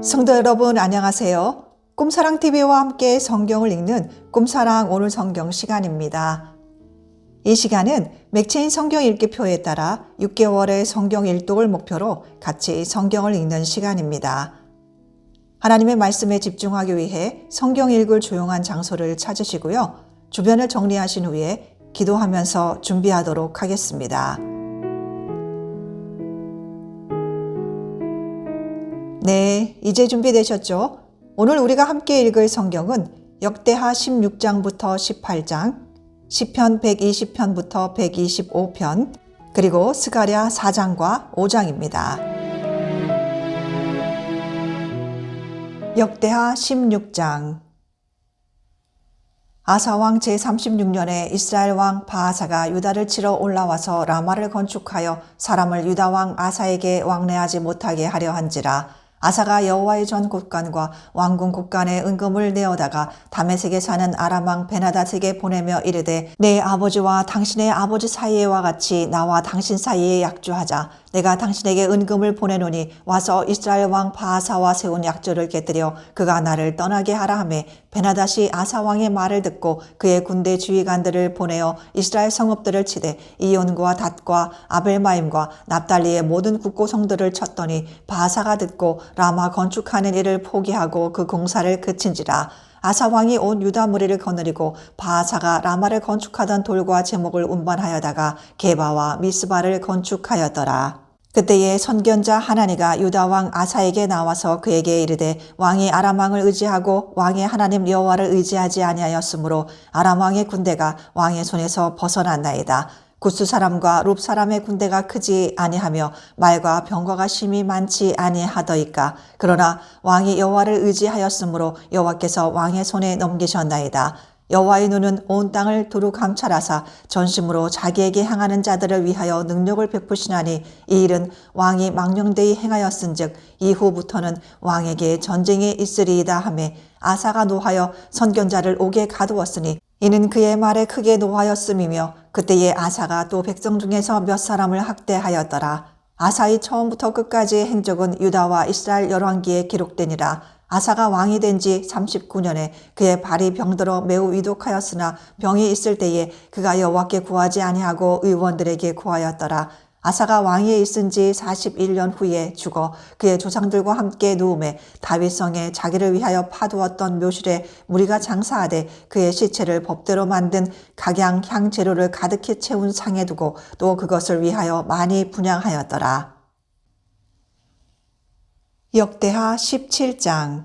성도 여러분 안녕하세요. 꿈사랑TV와 함께 성경을 읽는 꿈사랑 오늘 성경 시간입니다. 이 시간은 맥체인 성경 읽기표에 따라 6개월의 성경 일독을 목표로 같이 성경을 읽는 시간입니다. 하나님의 말씀에 집중하기 위해 성경 읽을 조용한 장소를 찾으시고요. 주변을 정리하신 후에 기도하면서 준비하도록 하겠습니다. 네, 이제 준비되셨죠? 오늘 우리가 함께 읽을 성경은 역대하 16장부터 18장, 시편 120편부터 125편, 그리고 스가랴 4장과 5장입니다. 역대하 16장 아사왕 제36년에 이스라엘 왕 바하사가 유다를 치러 올라와서 라마를 건축하여 사람을 유다 왕 아사에게 왕래하지 못하게 하려 한지라 아사가 여호와의 전 곳간과 왕궁 곳간에 은금을 내어다가 다메섹에 사는 아람왕 베나다스에게 보내며 이르되 내 아버지와 당신의 아버지 사이에와 같이 나와 당신 사이에 약조하자 내가 당신에게 은금을 보내노니 와서 이스라엘 왕 바하사와 세운 약조를 깨뜨려 그가 나를 떠나게 하라 하매 베나다시 아사 왕의 말을 듣고 그의 군대 주의관들을 보내어 이스라엘 성읍들을 치되 이온과 닷과 아벨마임과 납달리의 모든 국고성들을 쳤더니 바하사가 듣고 라마 건축하는 일을 포기하고 그 공사를 그친지라 아사 왕이 온 유다 무리를 거느리고 바하사가 라마를 건축하던 돌과 제목을 운반하여다가 게바와 미스바를 건축하였더라. 그때에 선견자 하나니가 유다 왕 아사에게 나와서 그에게 이르되 왕이 아람 왕을 의지하고 왕의 하나님 여호와를 의지하지 아니하였으므로 아람 왕의 군대가 왕의 손에서 벗어났나이다. 구스 사람과 룹 사람의 군대가 크지 아니하며 말과 병과가 심히 많지 아니하더이까 그러나 왕이 여호와를 의지하였으므로 여호와께서 왕의 손에 넘기셨나이다. 여호와의 눈은 온 땅을 두루 감찰하사 전심으로 자기에게 향하는 자들을 위하여 능력을 베푸시나니 이 일은 왕이 망령되이 행하였은즉 이후부터는 왕에게 전쟁이 있으리이다 하매 아사가 노하여 선견자를 옥에 가두었으니 이는 그의 말에 크게 노하였음이며 그때의 아사가 또 백성 중에서 몇 사람을 학대하였더라. 아사의 처음부터 끝까지의 행적은 유다와 이스라엘 열왕기에 기록되니라. 아사가 왕이 된 지 39년에 그의 발이 병들어 매우 위독하였으나 병이 있을 때에 그가 여호와께 구하지 아니하고 의원들에게 구하였더라. 아사가 왕위에 있은 지 41년 후에 죽어 그의 조상들과 함께 누움에 다윗성에 자기를 위하여 파두었던 묘실에 무리가 장사하되 그의 시체를 법대로 만든 각양 향 재료를 가득히 채운 상에 두고 또 그것을 위하여 많이 분양하였더라. 역대하 17장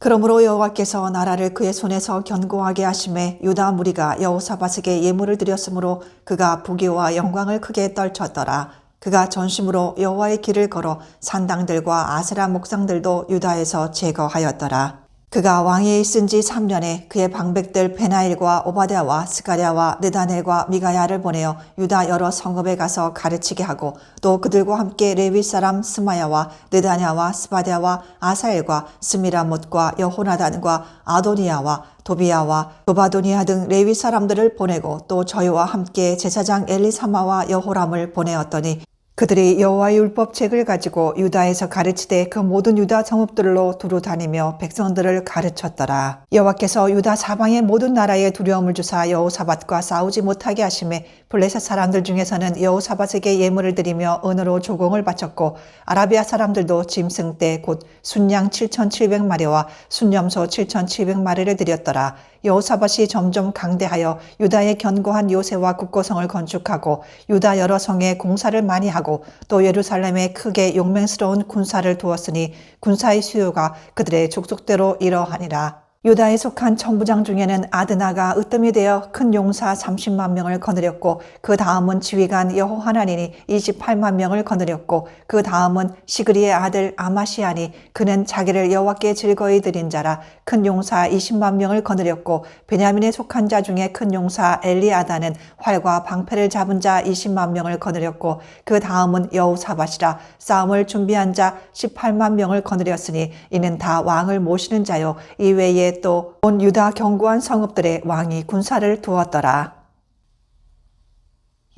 그러므로 여호와께서 나라를 그의 손에서 견고하게 하심에 유다 무리가 여호사밧에게 예물을 드렸으므로 그가 부귀와 영광을 크게 떨쳤더라. 그가 전심으로 여호와의 길을 걸어 산당들과 아세라 목상들도 유다에서 제거하였더라. 그가 왕위에 있은 지 3년에 그의 방백들 베나일과 오바댜와 스가랴와 느다넬과 미가야를 보내어 유다 여러 성읍에 가서 가르치게 하고 또 그들과 함께 레위 사람 스마야와 느다냐와 스바랴와 아사엘과 스미라못과 여호나단과 아도니아와 도비야와 도바도니아 등 레위 사람들을 보내고 또 저희와 함께 제사장 엘리사마와 여호람을 보내었더니 그들이 여호와의 율법책을 가지고 유다에서 가르치되 그 모든 유다 성읍들로 두루 다니며 백성들을 가르쳤더라. 여호와께서 유다 사방의 모든 나라에 두려움을 주사 여호사밧과 싸우지 못하게 하심에 블레셋 사람들 중에서는 여호사밧에게 예물을 드리며 은으로 조공을 바쳤고 아라비아 사람들도 짐승 때 곧 순양 7,700마리와 순염소 7,700마리를 드렸더라. 여호사밧이 점점 강대하여 유다의 견고한 요새와 국고성을 건축하고 유다 여러 성에 공사를 많이 하고 또 예루살렘에 크게 용맹스러운 군사를 두었으니 군사의 수요가 그들의 족속대로 이러하니라. 유다에 속한 천부장 중에는 아드나가 으뜸이 되어 큰 용사 30만 명을 거느렸고 그 다음은 지휘관 여호하나니니 28만 명을 거느렸고 그 다음은 시그리의 아들 아마시아니 그는 자기를 여호와께 즐거이 드린 자라 큰 용사 20만 명을 거느렸고 베냐민에 속한 자 중에 큰 용사 엘리아다는 활과 방패를 잡은 자 20만 명을 거느렸고 그 다음은 여호사밧이라 싸움을 준비한 자 18만 명을 거느렸으니 이는 다 왕을 모시는 자요. 이외에 또 온 유다 견고한 성읍들의 왕이 군사를 두었더라.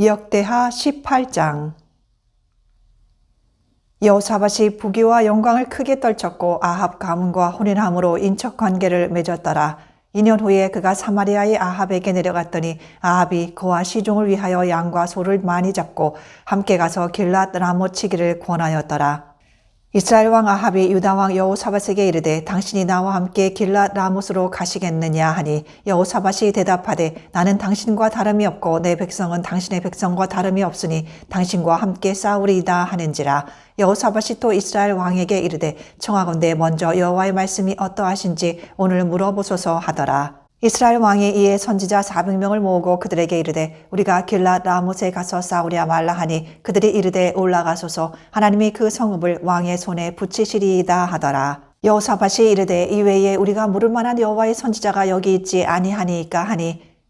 역대하 18장 여호사밧이 부귀와 영광을 크게 떨쳤고 아합 가문과 혼인함으로 인척 관계를 맺었더라. 2년 후에 그가 사마리아의 아합에게 내려갔더니 아합이 그와 시종을 위하여 양과 소를 많이 잡고 함께 가서 길랏 라모치기를 권하였더라. 이스라엘 왕 아합이 유다 왕 여호사밧에게 이르되 당신이 나와 함께 길랏 라못으로 가시겠느냐 하니 여호사밧이 대답하되 나는 당신과 다름이 없고 내 백성은 당신의 백성과 다름이 없으니 당신과 함께 싸우리이다 하는지라. 여호사밧이 또 이스라엘 왕에게 이르되 청하건대 먼저 여호와의 말씀이 어떠하신지 오늘 물어보소서 하더라 이스라엘 왕이 이에 선지자 400명을 모으고 그들에게 이르되 우리가 길랏 라못에 가서 싸우랴 말라 하니 그들이 이르되 올라가소서 하나님이 그 성읍을 왕의 손에 붙이시리이다 하더라. 여호사밧이 이르되 이외에 우리가 물을 만한 여호와의 선지자가 여기 있지 아니하니까 하니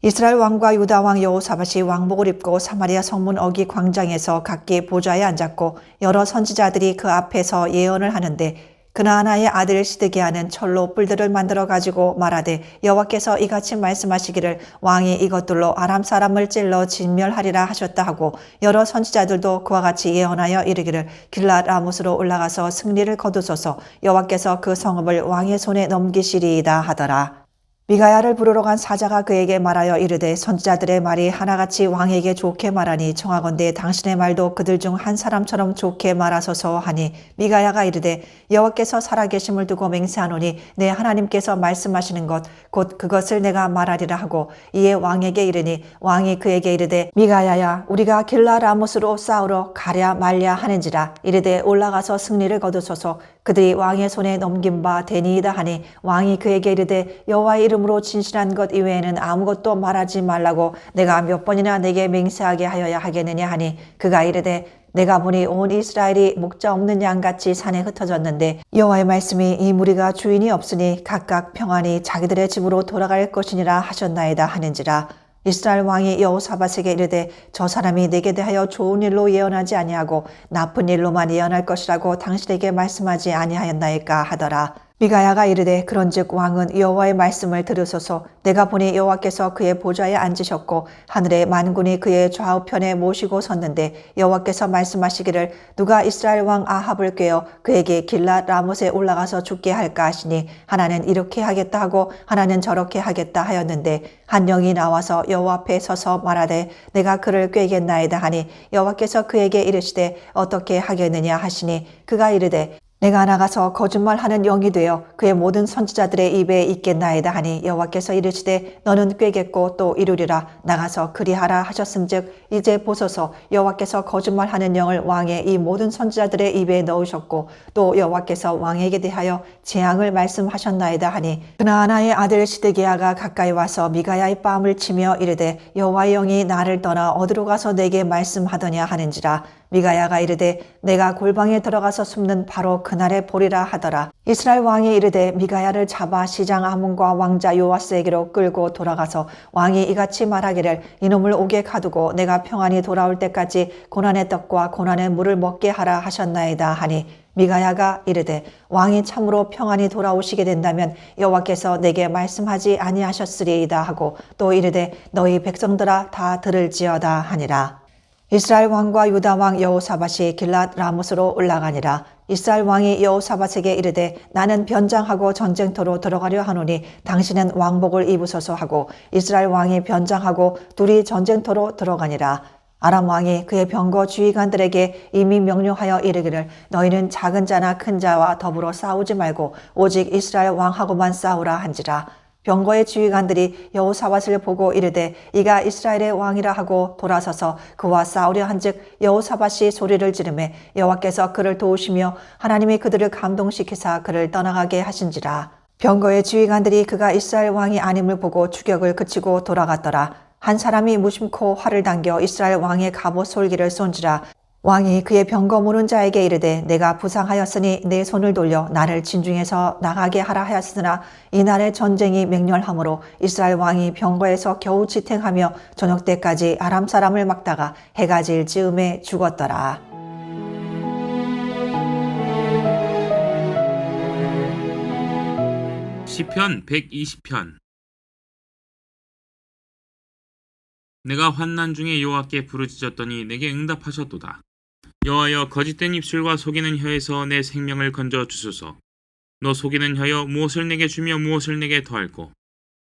이스라엘 왕과 유다 왕 여호사밧이 왕복을 입고 사마리아 성문 어기 광장에서 각기 보좌에 앉았고 여러 선지자들이 그 앞에서 예언을 하는데 그나하나의 아들 시드기야는 철로 뿔들을 만들어 가지고 말하되 여호와께서 이같이 말씀하시기를 왕이 이것들로 아람 사람을 찔러 진멸하리라 하셨다 하고 여러 선지자들도 그와 같이 예언하여 이르기를 길랏 라못으로 올라가서 승리를 거두소서 여호와께서 그 성읍을 왕의 손에 넘기시리이다 하더라. 미가야를 부르러 간 사자가 그에게 말하여 이르되 선지자들의 말이 하나같이 왕에게 좋게 말하니 청하건대 당신의 말도 그들 중 한 사람처럼 좋게 말하소서 하니 미가야가 이르되 여호와께서 살아계심을 두고 맹세하노니 내 하나님께서 말씀하시는 것 곧 그것을 내가 말하리라 하고 이에 왕에게 이르니 왕이 그에게 이르되 미가야야 우리가 길라 라못으로 싸우러 가랴 말랴 하는지라. 이르되 올라가서 승리를 거두소서 그들이 왕의 손에 넘긴 바 되니이다 하니 왕이 그에게 이르되 여호와의 이름으로 진실한 것 이외에는 아무것도 말하지 말라고 내가 몇 번이나 내게 맹세하게 하여야 하겠느냐 하니 그가 이르되 내가 보니 온 이스라엘이 목자 없는 양같이 산에 흩어졌는데 여호와의 말씀이 이 무리가 주인이 없으니 각각 평안히 자기들의 집으로 돌아갈 것이니라 하셨나이다 하는지라 이스라엘 왕이 여호사밧에게 이르되 저 사람이 내게 대하여 좋은 일로 예언하지 아니하고 나쁜 일로만 예언할 것이라고 당신에게 말씀하지 아니하였나이까 하더라. 미가야가 이르되 그런즉 왕은 여호와의 말씀을 들으소서. 내가 보니 여호와께서 그의 보좌에 앉으셨고 하늘의 만군이 그의 좌우편에 모시고 섰는데 여호와께서 말씀하시기를 누가 이스라엘 왕 아합을 꾀어 그에게 길랏 라못에 올라가서 죽게 할까 하시니 하나는 이렇게 하겠다 하고 하나는 저렇게 하겠다 하였는데 한 영이 나와서 여호와 앞에 서서 말하되 내가 그를 꾀겠나이다 하니 여호와께서 그에게 이르시되 어떻게 하겠느냐 하시니 그가 이르되 내가 나가서 거짓말하는 영이 되어 그의 모든 선지자들의 입에 있겠나이다 하니 여호와께서 이르시되 너는 꾀겠고 또 이루리라. 나가서 그리하라 하셨음즉 이제 보소서. 여호와께서 거짓말하는 영을 왕의 이 모든 선지자들의 입에 넣으셨고 또 여호와께서 왕에게 대하여 재앙을 말씀하셨나이다 하니 그나하나의 아들 시드기야가 가까이 와서 미가야의 뺨을 치며 이르되 여호와의 영이 나를 떠나 어디로 가서 내게 말씀하더냐 하는지라 미가야가 이르되 내가 골방에 들어가서 숨는 바로 그날에 보리라 하더라. 이스라엘 왕이 이르되 미가야를 잡아 시장 아문과 왕자 요아스에게로 끌고 돌아가서 왕이 이같이 말하기를 이놈을 옥에 가두고 내가 평안히 돌아올 때까지 고난의 떡과 고난의 물을 먹게 하라 하셨나이다 하니 미가야가 이르되 왕이 참으로 평안히 돌아오시게 된다면 여호와께서 내게 말씀하지 아니하셨으리이다 하고 또 이르되 너희 백성들아 다 들을지어다 하니라. 이스라엘 왕과 유다 왕 여호사밧이 길랏 라못으로 올라가니라. 이스라엘 왕이 여호사밧에게 이르되 나는 변장하고 전쟁터로 들어가려 하노니 당신은 왕복을 입으소서 하고 이스라엘 왕이 변장하고 둘이 전쟁터로 들어가니라. 아람 왕이 그의 병거 주의관들에게 이미 명령하여 이르기를 너희는 작은 자나 큰 자와 더불어 싸우지 말고 오직 이스라엘 왕하고만 싸우라 한지라 병거의 주의관들이 여호사밧을 보고 이르되 이가 이스라엘의 왕이라 하고 돌아서서 그와 싸우려 한즉 여호사밧이 소리를 지르매 여호와께서 그를 도우시며 하나님이 그들을 감동시키사 그를 떠나가게 하신지라. 병거의 주의관들이 그가 이스라엘 왕이 아님을 보고 추격을 그치고 돌아갔더라. 한 사람이 무심코 활을 당겨 이스라엘 왕의 갑옷 솔기를 쏜지라 왕이 그의 병거 무는 자에게 이르되 내가 부상하였으니 내 손을 돌려 나를 진중에서 나가게 하라 하였으나 이날의 전쟁이 맹렬하므로 이스라엘 왕이 병거에서 겨우 지탱하며 저녁 때까지 아람 사람을 막다가 해가 질 즈음에 죽었더라. 시편 120편 내가 환난 중에 여호와께 부르짖었더니 내게 응답하셨도다. 여호와여 거짓된 입술과 속이는 혀에서 내 생명을 건져 주소서. 너 속이는 혀여 무엇을 내게 주며 무엇을 내게 더할꼬.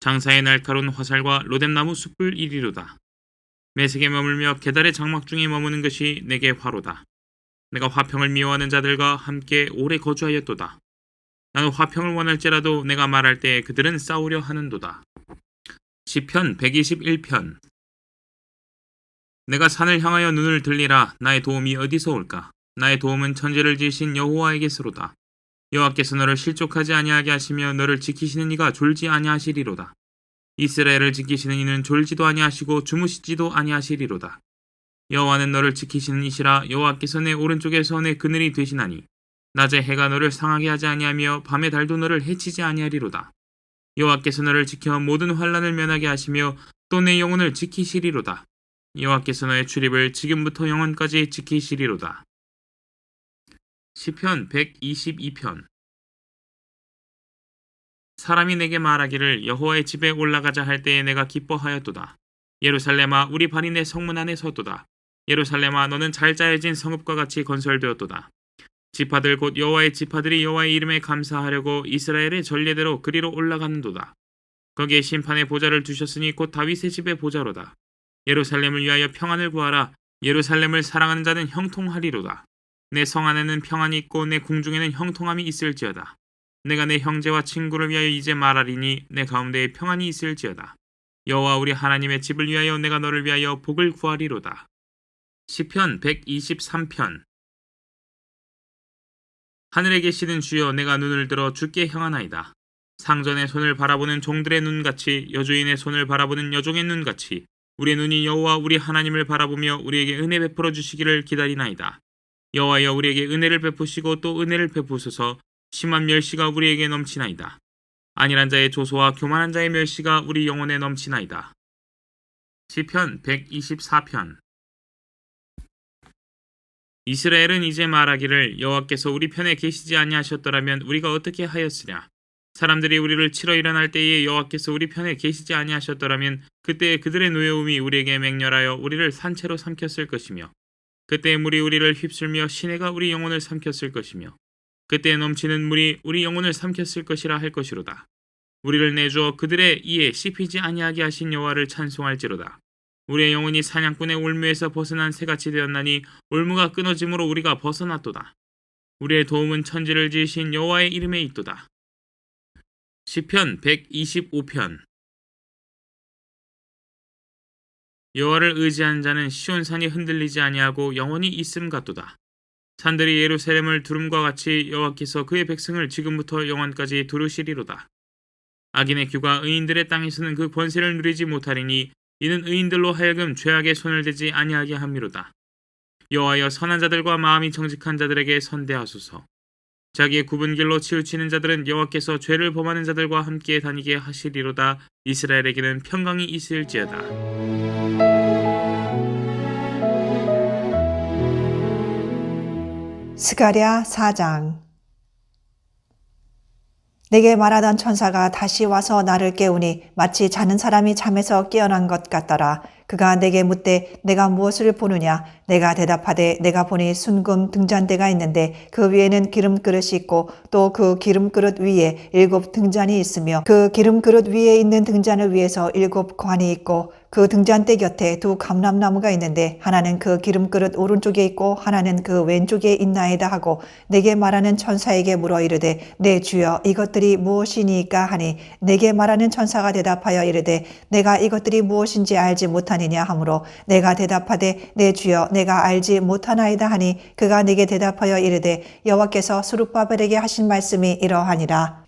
장사의 날카로운 화살과 로뎀나무 숯불 이리로다. 매색에 머물며 계달의 장막 중에 머무는 것이 내게 화로다. 내가 화평을 미워하는 자들과 함께 오래 거주하였도다. 나는 화평을 원할지라도 내가 말할 때 그들은 싸우려 하는도다. 시편 121편 내가 산을 향하여 눈을 들리라. 나의 도움이 어디서 올까? 나의 도움은 천지를 지으신 여호와에게서로다. 여호와께서 너를 실족하지 아니하게 하시며 너를 지키시는 이가 졸지 아니하시리로다. 이스라엘을 지키시는 이는 졸지도 아니하시고 주무시지도 아니하시리로다. 여호와는 너를 지키시는 이시라. 여호와께서 내 오른쪽에서 내 그늘이 되시나니 낮에 해가 너를 상하게 하지 아니하며 밤에 달도 너를 해치지 아니하리로다. 여호와께서 너를 지켜 모든 환란을 면하게 하시며 또 내 영혼을 지키시리로다. 여호와께서 너의 출입을 지금부터 영원까지 지키시리로다. 시편 122편 사람이 내게 말하기를 여호와의 집에 올라가자 할 때에 내가 기뻐하였도다. 예루살렘아 우리 발이 내 성문 안에 섰도다. 예루살렘아 너는 잘 짜여진 성읍과 같이 건설되었도다. 지파들 곧 여호와의 지파들이 여호와의 이름에 감사하려고 이스라엘의 전례대로 그리로 올라가는도다. 거기에 심판의 보좌를 두셨으니 곧 다윗의 집의 보좌로다. 예루살렘을 위하여 평안을 구하라. 예루살렘을 사랑하는 자는 형통하리로다. 내 성 안에는 평안이 있고 내 궁중에는 형통함이 있을지어다. 내가 내 형제와 친구를 위하여 이제 말하리니 내 가운데에 평안이 있을지어다. 여호와 우리 하나님의 집을 위하여 내가 너를 위하여 복을 구하리로다. 시편 123편 하늘에 계시는 주여 내가 눈을 들어 주께 향하나이다. 상전의 손을 바라보는 종들의 눈같이 여주인의 손을 바라보는 여종의 눈같이 우리 눈이 여호와 우리 하나님을 바라보며 우리에게 은혜 베풀어 주시기를 기다리나이다. 여호와여 우리에게 은혜를 베푸시고 또 은혜를 베푸소서 심한 멸시가 우리에게 넘치나이다. 안일한 자의 조소와 교만한 자의 멸시가 우리 영혼에 넘치나이다. 시편 124편 이스라엘은 이제 말하기를 여호와께서 우리 편에 계시지 아니하셨더라면 우리가 어떻게 하였으랴 사람들이 우리를 치러 일어날 때에 여호와께서 우리 편에 계시지 아니하셨더라면 그때 그들의 노여움이 우리에게 맹렬하여 우리를 산채로 삼켰을 것이며 그때 물이 우리를 휩쓸며 시내가 우리 영혼을 삼켰을 것이며 그때 넘치는 물이 우리 영혼을 삼켰을 것이라 할 것이로다 우리를 내주어 그들의 이에 씹히지 아니하게 하신 여호와를 찬송할지로다 우리의 영혼이 사냥꾼의 올무에서 벗어난 새같이 되었나니 올무가 끊어짐으로 우리가 벗어났도다. 우리의 도움은 천지를 지으신 여호와의 이름에 있도다. 시편 125편 여호와를 의지한 자는 시온 산이 흔들리지 아니하고 영원히 있음 같도다. 산들이 예루살렘을 두름과 같이 여호와께서 그의 백성을 지금부터 영원까지 두르시리로다. 악인의 규가 의인들의 땅에서는 그 권세를 누리지 못하리니 이는 의인들로 하여금 죄악의 손을 대지 아니하게 함이로다. 여호와여 선한 자들과 마음이 정직한 자들에게 선대하소서. 자기의 굽은 길로 치우치는 자들은 여호와께서 죄를 범하는 자들과 함께 다니게 하시리로다. 이스라엘에게는 평강이 있을지어다. 스가랴 4장 내게 말하던 천사가 다시 와서 나를 깨우니 마치 자는 사람이 잠에서 깨어난 것 같더라. 그가 내게 묻되 내가 무엇을 보느냐? 내가 대답하되 내가 보니 순금 등잔대가 있는데 그 위에는 기름 그릇이 있고 또 그 기름 그릇 위에 일곱 등잔이 있으며 그 기름 그릇 위에 있는 등잔을 위에서 일곱 관이 있고 그그 등잔대 곁에 두 감람나무가 있는데 하나는 그 기름그릇 오른쪽에 있고 하나는 그 왼쪽에 있나이다 하고 내게 말하는 천사에게 물어 이르되 내 주여 이것들이 무엇이니까 하니? 내게 말하는 천사가 대답하여 이르되 내가 이것들이 무엇인지 알지 못하느냐 하므로 내가 대답하되 내 주여 내가 알지 못하나이다 하니 그가 내게 대답하여 이르되 여호와께서 수룹바벨에게 하신 말씀이 이러하니라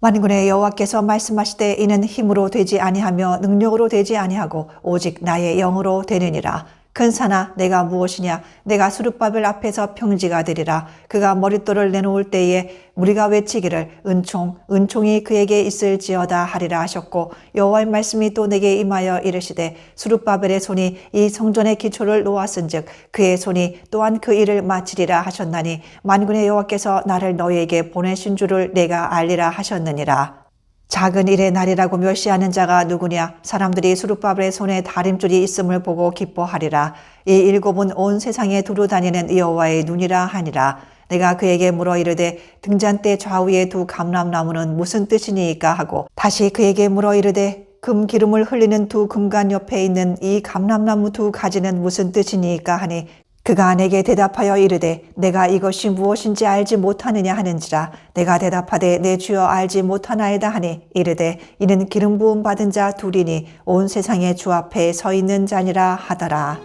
만군의 여호와께서 말씀하시되 이는 힘으로 되지 아니하며 능력으로 되지 아니하고 오직 나의 영으로 되느니라. 큰 산아 내가 무엇이냐? 내가 수르바벨 앞에서 평지가 되리라. 그가 머릿돌을 내놓을 때에 우리가 외치기를 은총 은총이 그에게 있을지어다 하리라 하셨고 여호와의 말씀이 또 내게 임하여 이르시되 수르바벨의 손이 이 성전의 기초를 놓았은즉 그의 손이 또한 그 일을 마치리라 하셨나니 만군의 여호와께서 나를 너희에게 보내신 줄을 내가 알리라 하셨느니라 작은 일의 날이라고 멸시하는 자가 누구냐? 사람들이 수르바벨의 손에 다림줄이 있음을 보고 기뻐하리라. 이 일곱은 온 세상에 두루 다니는 여호와의 눈이라 하니라. 내가 그에게 물어 이르되 등잔대 좌우의 두 감람나무는 무슨 뜻이니까 하고 다시 그에게 물어 이르되 금 기름을 흘리는 두 금간 옆에 있는 이 감람나무 두 가지는 무슨 뜻이니까 하니 그가 내게 대답하여 이르되 내가 이것이 무엇인지 알지 못하느냐 하는지라 내가 대답하되 내 주여 알지 못하나이다 하니 이르되 이는 기름 부음 받은 자 둘이니 온 세상의 주 앞에 서 있는 자니라 하더라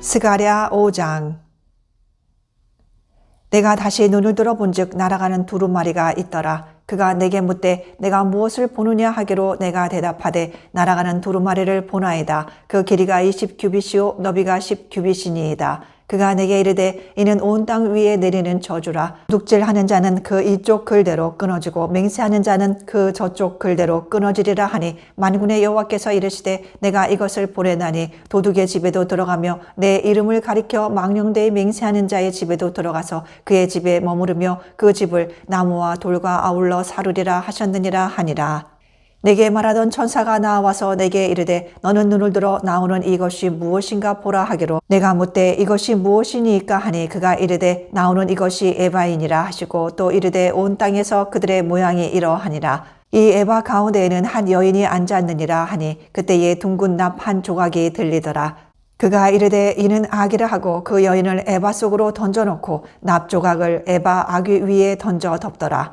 스가랴 5장 내가 다시 눈을 들어본즉 날아가는 두루마리가 있더라. 그가 내게 묻되 내가 무엇을 보느냐 하기로 내가 대답하되 날아가는 두루마리를 보나이다. 그 길이가 20규빗이요 너비가 10규빗이니이다. 그가 내게 이르되 이는 온 땅 위에 내리는 저주라. 둑질하는 자는 그 이쪽 글대로 끊어지고 맹세하는 자는 그 저쪽 글대로 끊어지리라 하니 만군의 여호와께서 이르시되 내가 이것을 보내나니 도둑의 집에도 들어가며 내 이름을 가리켜 망령되이 맹세하는 자의 집에도 들어가서 그의 집에 머무르며 그 집을 나무와 돌과 아울러 사르리라 하셨느니라 하니라. 내게 말하던 천사가 나와서 내게 이르되 너는 눈을 들어 나오는 이것이 무엇인가 보라 하기로 내가 묻되 이것이 무엇이니까 하니 그가 이르되 나오는 이것이 에바이니라 하시고 또 이르되 온 땅에서 그들의 모양이 이러하니라. 이 에바 가운데에는 한 여인이 앉았느니라 하니 그때에 둥근 납 한 조각이 들리더라. 그가 이르되 이는 악이라 하고 그 여인을 에바 속으로 던져놓고 납 조각을 에바 아귀 위에 던져 덮더라